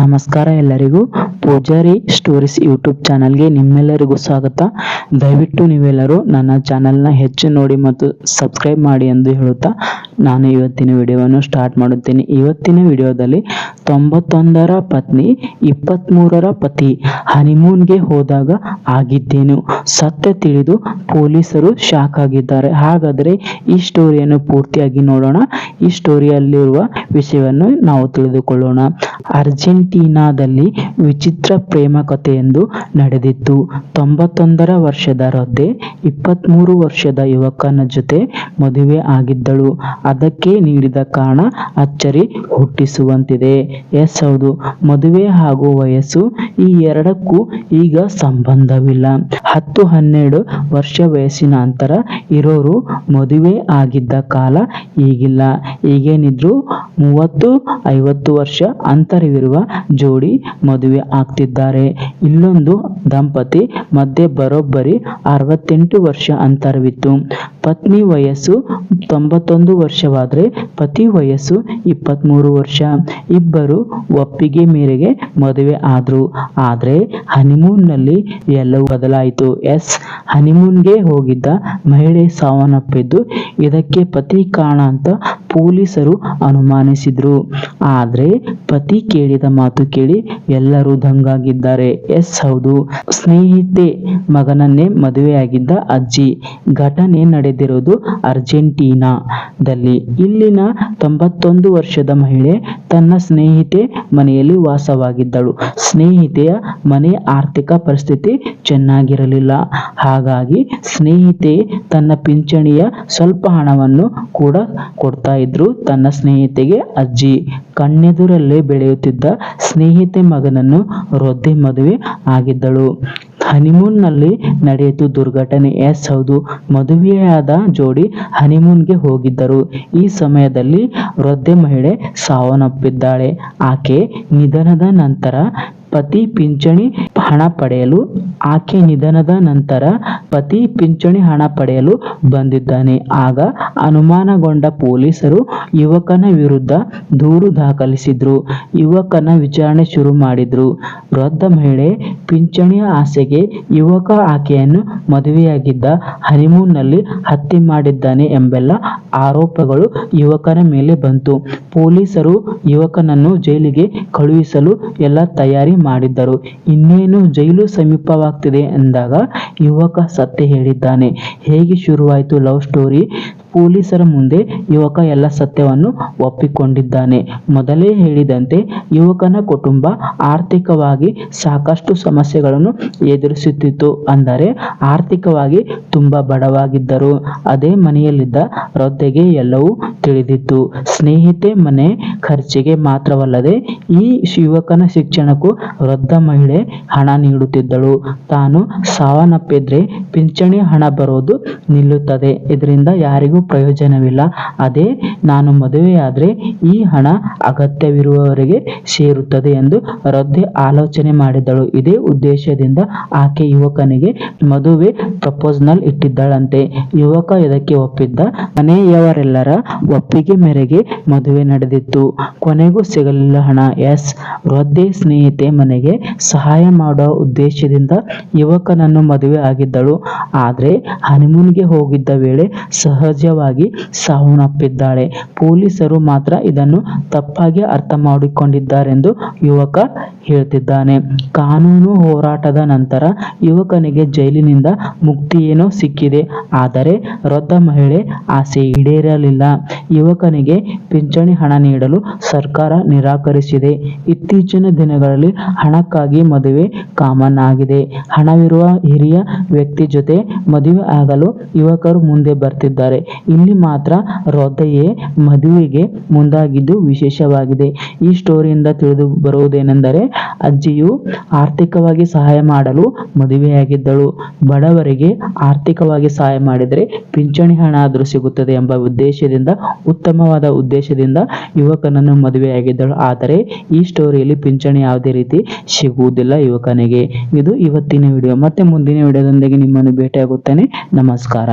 ನಮಸ್ಕಾರ ಎಲ್ಲರಿಗೂ Poojary stories YouTube ಚಾನಲ್ಗೆ ನಿಮ್ಮೆಲ್ಲರಿಗೂ ಸ್ವಾಗತ. ದಯವಿಟ್ಟು ನೀವೆಲ್ಲರೂ ನನ್ನ ಚಾನಲ್ನ ಹೆಚ್ಚು ನೋಡಿ ಮತ್ತು ಸಬ್ಸ್ಕ್ರೈಬ್ ಮಾಡಿ ಎಂದು ಹೇಳುತ್ತಾ ನಾನು ಇವತ್ತಿನ ವಿಡಿಯೋವನ್ನು ಸ್ಟಾರ್ಟ್ ಮಾಡುತ್ತೇನೆ. ಇವತ್ತಿನ ವಿಡಿಯೋದಲ್ಲಿ ತೊಂಬತ್ತೊಂದರ ಪತ್ನಿ ಇಪ್ಪತ್ತ್ಮೂರರ ಪತಿ ಹನಿಮೂನ್ಗೆ ಹೋದಾಗ ಆಗಿದ್ದೇನು? ಸತ್ಯ ತಿಳಿದು ಪೊಲೀಸರು ಶಾಕ್ ಆಗಿದ್ದಾರೆ. ಹಾಗಾದರೆ ಈ ಸ್ಟೋರಿಯನ್ನು ಪೂರ್ತಿಯಾಗಿ ನೋಡೋಣ. ಈ ಸ್ಟೋರಿಯಲ್ಲಿರುವ ವಿಷಯವನ್ನು ನಾವು ತಿಳಿದುಕೊಳ್ಳೋಣ. ಅರ್ಜೆಂಟೀನಾದಲ್ಲಿ ವಿಚಿತ್ರ ಪ್ರೇಮ ಕಥೆಯೊಂದು ನಡೆದಿತ್ತು. ತೊಂಬತ್ತೊಂದರ ವರ್ಷದ ವೃದ್ಧೆ ಇಪ್ಪತ್ತ್ಮೂರು ವರ್ಷದ ಯುವಕನ ಜೊತೆ ಮದುವೆ ಆಗಿದ್ದಳು. ಅದಕ್ಕೆ ನೀಡಿದ ಕಾರಣ ಅಚ್ಚರಿ ಹುಟ್ಟಿಸುವಂತಿದೆ. ಎಸ್, ಹೌದು, ಮದುವೆ ಹಾಗೂ ವಯಸ್ಸು ಈ ಎರಡಕ್ಕೂ ಈಗ ಸಂಬಂಧವಿಲ್ಲ. ಹತ್ತು ಹನ್ನೆರಡು ವರ್ಷ ವಯಸ್ಸಿನ ನಂತರ ಇರೋರು ಮದುವೆ ಆಗಿದ್ದ ಕಾಲ ಈಗಿಲ್ಲ. ಈಗೇನಿದ್ರು ಮೂವತ್ತು ಐವತ್ತು ವರ್ಷ ಅಂತರವಿರುವ ಜೋಡಿ ಮದುವೆ ಆಗ್ತಿದ್ದಾರೆ. ಇಲ್ಲೊಂದು ದಂಪತಿ ಮಧ್ಯೆ ಬರೋಬ್ಬರಿ ಅರವತ್ತೆಂಟು ವರ್ಷ ಅಂತರವಿತ್ತು. ಪತ್ನಿ ವಯಸ್ಸು ತೊಂಬತ್ತೊಂದು ವರ್ಷವಾದರೆ ಪತಿ ವಯಸ್ಸು ಇಪ್ಪತ್ತ್ಮೂರು ವರ್ಷ. ಇಬ್ಬರು ಒಪ್ಪಿಗೆ ಮೇರೆಗೆ ಮದುವೆ ಆದರು. ಆದರೆ ಹನಿಮೂನ್ನಲ್ಲಿ ಎಲ್ಲವೂ ಬದಲಾಯಿತು. ಎಸ್ ಹನಿಮೂನ್ಗೆ ಹೋಗಿದ್ದ ಮಹಿಳೆ ಸಾವನ್ನಪ್ಪಿದ್ದು ಇದಕ್ಕೆ ಪತಿ ಕಾರಣ ಅಂತ ಪೊಲೀಸರು ಅನುಮಾನಿಸಿದರು. ಆದರೆ ಪತಿ ಕೇಳಿದ ಮಾತು ಕೇಳಿ ಎಲ್ಲರೂ ದಂಗಾಗಿದ್ದಾರೆ. ಎಸ್, ಹೌದು. ಸ್ನೇಹಿತೆ ಮಗನನ್ನೇ ಮದುವೆಯಾಗಿದ್ದ ಅಜ್ಜಿ. ಘಟನೆ ನಡೆದಿರೋದು ಅರ್ಜೆಂಟೀನಾದಲ್ಲಿ. ಇಲ್ಲಿನ ತೊಂಬತ್ತೊಂದು ವರ್ಷದ ಮಹಿಳೆ ತನ್ನ ಸ್ನೇಹಿತೆ ಮನೆಯಲ್ಲಿ ವಾಸವಾಗಿದ್ದಳು. ಸ್ನೇಹಿತೆಯ ಮನೆ ಆರ್ಥಿಕ ಪರಿಸ್ಥಿತಿ ಚೆನ್ನಾಗಿರಲಿಲ್ಲ. ಹಾಗಾಗಿ ಸ್ನೇಹಿತೆ ತನ್ನ ಪಿಂಚಣಿಯ ಸ್ವಲ್ಪ ಹಣವನ್ನು ಕೂಡ ಕೊಡ್ತಾ ಇದ್ರು ತನ್ನ ಸ್ನೇಹಿತೆಗೆ ಅಜ್ಜಿ. ಕಣ್ಣೆದುರಲ್ಲೇ ಬೆಳೆಯುತ್ತಿದ್ದ ಸ್ನೇಹಿತೆ ಮಗನನ್ನು ರೊದ್ದೆ ಮದುವೆ ಆಗಿದ್ದಳು. ಹನಿಮೂನ್ನಲ್ಲಿ ನಡೆಯಿತು ದುರ್ಘಟನೆ. ಎಸ್. ಹೌದು, ಮದುವೆಯಾದ ಜೋಡಿ ಹನಿಮೂನ್ಗೆ ಹೋಗಿದ್ದರು. ಈ ಸಮಯದಲ್ಲಿ ವೃದ್ಧೆ ಮಹಿಳೆ ಸಾವನ್ನಪ್ಪಿದ್ದಾಳೆ. ಆಕೆ ನಿಧನದ ನಂತರ ಪತಿ ಪಿಂಚಣಿ ಹಣ ಪಡೆಯಲು, ಆಕೆ ನಿಧನದ ನಂತರ ಪತಿ ಪಿಂಚಣಿ ಹಣ ಪಡೆಯಲು ಬಂದಿದ್ದಾನೆ. ಆಗ ಅನುಮಾನಗೊಂಡ ಪೊಲೀಸರು ಯುವಕನ ವಿರುದ್ಧ ದೂರು ದಾಖಲಿಸಿದ್ರು. ಯುವಕನ ವಿಚಾರಣೆ ಶುರು ಮಾಡಿದ್ರು. ವೃದ್ಧ ಮಹಿಳೆ ಪಿಂಚಣಿಯ ಆಸೆಗೆ ಯುವಕ ಆಕೆಯನ್ನು ಮದುವೆಯಾಗಿದ್ದ ಹನಿಮೂನ್ನಲ್ಲಿ ಹತ್ಯೆ ಮಾಡಿದ್ದಾನೆ ಎಂಬೆಲ್ಲ ಆರೋಪಗಳು ಯುವಕನ ಮೇಲೆ ಬಂತು. ಪೊಲೀಸರು ಯುವಕನನ್ನು ಜೈಲಿಗೆ ಕಳುಹಿಸಲು ಎಲ್ಲ ತಯಾರಿ ಮಾಡಿದ್ದರು. ಇನ್ನೇನು ಜೈಲು ಸಮೀಪವಾಗ್ತಿದೆ ಎಂದಾಗ ಯುವಕ ಸತ್ಯ ಹೇಳಿದ್ದಾನೆ. ಹೇಗೆ ಶುರುವಾಯಿತು ಲವ್ ಸ್ಟೋರಿ? ಪೊಲೀಸರ ಮುಂದೆ ಯುವಕ ಎಲ್ಲ ಸತ್ಯವನ್ನು ಒಪ್ಪಿಕೊಂಡಿದ್ದಾನೆ. ಮೊದಲೇ ಹೇಳಿದಂತೆ, ಯುವಕನ ಕುಟುಂಬ ಆರ್ಥಿಕವಾಗಿ ಸಾಕಷ್ಟು ಸಮಸ್ಯೆಗಳನ್ನು ಎದುರಿಸುತ್ತಿತ್ತು. ಅಂದರೆ, ಆರ್ಥಿಕವಾಗಿ ತುಂಬ ಬಡವಾಗಿದ್ದರು. ಅದೇ ಮನೆಯಲ್ಲಿದ್ದ ರೊದ್ದೆಗೆ ಎಲ್ಲವೂ ತಿಳಿದಿತ್ತು. ಸ್ನೇಹಿತೆ ಮನೆ ಖರ್ಚಿಗೆ ಮಾತ್ರವಲ್ಲದೆ, ಈ ಯುವಕನ ಶಿಕ್ಷಣಕ್ಕೂ ವೃದ್ಧ ಮಹಿಳೆ ಹಣ ನೀಡುತ್ತಿದ್ದಳು. ತಾನು ಸಾವನ್ನಪ್ಪಿದ್ರೆ ಪಿಂಚಣಿ ಹಣ ಬರೋದು ನಿಲ್ಲುತ್ತದೆ. ಇದರಿಂದ ಯಾರಿಗೂ ಪ್ರಯೋಜನವಿಲ್ಲ. ಅದೇ ನಾನು ಮದುವೆಯಾದರೆ ಈ ಹಣ ಅಗತ್ಯವಿರುವವರೆಗೆ ಸೇರುತ್ತದೆ ಎಂದು ರದ್ದೆ ಆಲೋಚನೆ ಮಾಡಿದಳು. ಇದೇ ಉದ್ದೇಶದಿಂದ ಆಕೆ ಯುವಕನಿಗೆ ಮದುವೆ ಪ್ರಪೋಸ್ನಲ್ ಇಟ್ಟಿದ್ದಳಂತೆ. ಯುವಕ ಇದಕ್ಕೆ ಒಪ್ಪಿದ್ದ. ಮನೆಯವರೆಲ್ಲರ ಒಪ್ಪಿಗೆ ಮೇರೆಗೆ ಮದುವೆ ನಡೆದಿತ್ತು. ಕೊನೆಗೂ ಸಿಗಲಿಲ್ಲ ಹಣ. ಎಸ್. ವೃದ್ಧೆ ಸ್ನೇಹಿತೆ ಮನೆಗೆ ಸಹಾಯ ಮಾಡುವ ಉದ್ದೇಶದಿಂದ ಯುವಕನನ್ನು ಮದುವೆ ಆಗಿದ್ದಳು. ಆದರೆ ಹನಿಮೂನ್ಗೆ ಹೋಗಿದ್ದ ವೇಳೆ ಸಹಜವಾಗಿ ಸಾವನ್ನಪ್ಪಿದ್ದಾಳೆ. ಪೊಲೀಸರು ಮಾತ್ರ ಇದನ್ನು ತಪ್ಪಾಗಿ ಅರ್ಥ ಮಾಡಿಕೊಂಡಿದ್ದಾರೆಂದು ಯುವಕ ಹೇಳ್ತಿದ್ದಾನೆ ಕಾನೂನು ಹೋರಾಟದ ನಂತರ ಯುವಕನಿಗೆ ಜೈಲಿನಿಂದ ಮುಕ್ತಿಯೇನೋ ಸಿಕ್ಕಿದೆ. ಆದರೆ ವೃದ್ಧ ಮಹಿಳೆ ಆಸೆ ಈಡೇರಲಿಲ್ಲ. ಯುವಕನಿಗೆ ಪಿಂಚಣಿ ಹಣ ನೀಡಲು ಸರ್ಕಾರ ನಿರಾಕರಿಸಿದೆ. ಇತ್ತೀಚಿನ ದಿನಗಳಲ್ಲಿ ಹಣಕ್ಕಾಗಿ ಮದುವೆ ಕಾಮನ್ ಆಗಿದೆ. ಹಣವಿರುವ ಹಿರಿಯ ವ್ಯಕ್ತಿ ಜೊತೆ ಮದುವೆ ಆಗಲು ಯುವಕರು ಮುಂದೆ ಬರ್ತಿದ್ದಾರೆ. ಇಲ್ಲಿ ಮಾತ್ರ ವೃದ್ಧೆಯೇ ಮದುವೆಗೆ ಮುಂದಾಗಿದ್ದು ವಿಶೇಷವಾಗಿದೆ. ಈ ಸ್ಟೋರಿಯಿಂದ ತಿಳಿದು ಬರುವುದೇನೆಂದರೆ ಅಜ್ಜಿಯು ಆರ್ಥಿಕವಾಗಿ ಸಹಾಯ ಮಾಡಲು ಮದುವೆಯಾಗಿದ್ದಳು. ಬಡವರಿಗೆ ಆರ್ಥಿಕವಾಗಿ ಸಹಾಯ ಮಾಡಿದರೆ ಪಿಂಚಣಿ ಹಣ ಆದರೂ ಸಿಗುತ್ತದೆ ಎಂಬ ಉದ್ದೇಶದಿಂದ, ಉತ್ತಮವಾದ ಉದ್ದೇಶದಿಂದ ಯುವಕನನ್ನು ಮದುವೆಯಾಗಿದ್ದಳು. ಆದರೆ ಈ ಸ್ಟೋರಿಯಲ್ಲಿ ಪಿಂಚಣಿ ಯಾವುದೇ ರೀತಿ ಸಿಗುವುದಿಲ್ಲ ಯುವಕನಿಗೆ. ಇದು ಇವತ್ತಿನ ವಿಡಿಯೋ. ಮತ್ತೆ ಮುಂದಿನ ವಿಡಿಯೋದೊಂದಿಗೆ ನಿಮ್ಮನ್ನು ಭೇಟಿಯಾಗುತ್ತೇನೆ. ನಮಸ್ಕಾರ.